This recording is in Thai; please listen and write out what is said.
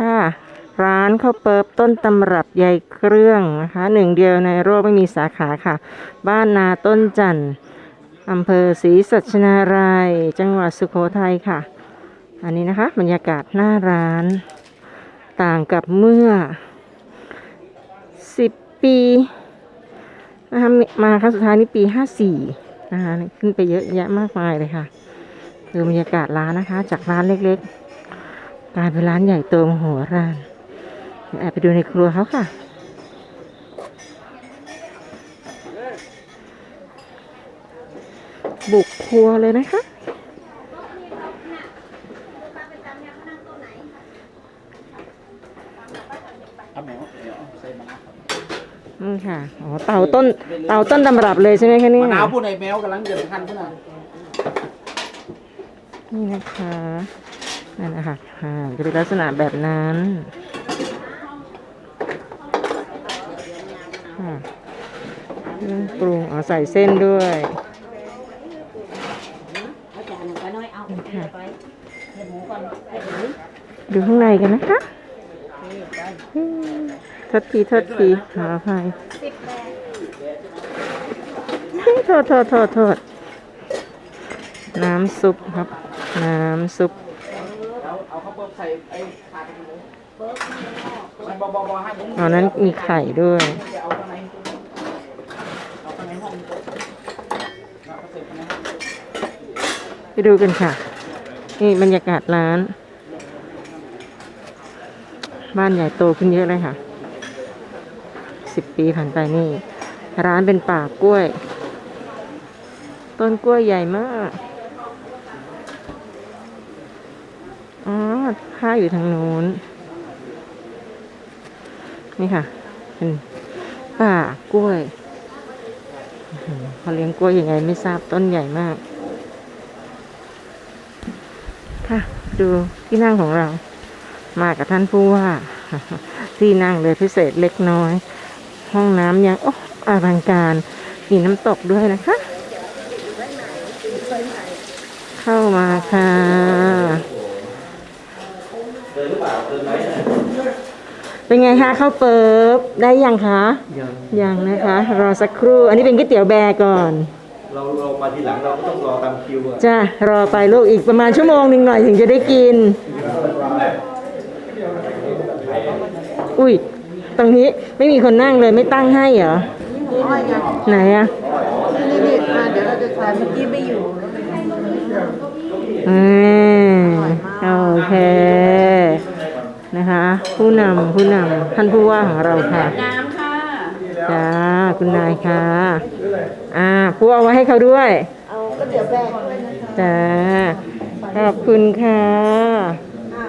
ค่ะ ร้านข้าวเปิบต้นตำรับใยเครื่องนะคะหนึ่งเดียวในโลกไม่มีสาขาค่ะ บ้านนาต้นจันทร์อำเภอศรีสัชนาราย จังหวัดสุโขทัยค่ะ อันนี้นะคะบรรยากาศหน้าร้าน ต่างกับเมื่อสิบปีนะคะมาครั้งสุดท้ายนี่ปีห้าสี่นะคะขึ้นไปเยอะแยะมากมายเลยค่ะดูบรรยากาศร้านนะคะ จากร้านเล็กๆ กลายเป็นร้านใหญ่โตมโหฬารเดี๋ยวแอบไปดูในครัวเขาค่ะบุกครัวเลยนะคะเอาแมวเดี๋ยวใส่มะนาวนี่ค่ะ อ๋อ เต่าต้น เต่าต้นตำรับเลยใช่ไหมคะเนี่ยมะนาวพูดในแมวกำลังเดือดคันพุ่นน่ะนี่นะคะ นั่นนะคะอ่าจะเป็นลักษณะแบบนั้นค่ะเครื่องปรุงอ๋อใส่เส้นด้วยเอาจานหนึ่งไปน้อยเอาเดี๋ยวไปเห็ดหมูก่อนเห็ดหมูดูข้างในกันนะคะอืมโทษทีโทษทีขออภัยโทษโทษโทษโทษน้ำซุปครับ น้ำซุปแล้ว เอาข้าวเปิ๊บใส่ไอ้ขาดหมูมันบอบอให้ผมอ๋อนั้นมีไข่ด้วย จะเอาข้างในเอาข้างในห้องเอาข้างในข้างในห้องไปดูกันค่ะ นี่บรรยากาศร้าน บ้านใหญ่โตขึ้นเยอะเลยค่ะ สิบปีผ่านไปนี่ ร้านเป็นป่ากล้วย ต้นกล้วยใหญ่มาก อ๋อ ค่าอยู่ทางนู้น นี่ค่ะ เป็นป่ากล้วยเขาเลี้ยงกล้วยยังไงไม่ทราบต้นใหญ่มาก ค่ะ ดูที่นั่งของเรา มากับท่านผู้ว่า ที่นั่งเลยพิเศษเล็กน้อย ห้องน้ำยังโอ้อลังการมีน้ำตกด้วยนะคะ เข้ามาค่ะ เป็นไงคะข้าวเปิบได้ยังคะยังยังนะคะ รอสักครู่ อันนี้เป็นก๋วยเตี๋ยวแบร์ก่อน เราเรามาทีหลังเราก็ต้องรอตามคิวอะจ้ารอไปลูกอีกประมาณชั่วโมงหนึ่งหน่อยถึงจะได้กิน อุ้ยตรงนี้ไม่มีคนนั่งเลยไม่ตั้งให้เหรอ ไหนอะ นี่นี่อะเดี๋ยวเราจะทานเมื่อกี้ไม่อยู่ อืมโอเค นะคะ ผู้นำผู้นำท่านผู้ว่าของเราค่ะน้ำค่ะจ้าคุณนายค่ะ อ่าผู้เอาไว้ให้เขาด้วย เอาก๋วยเตี๋ยวแบกจ้าขอบคุณค่ะ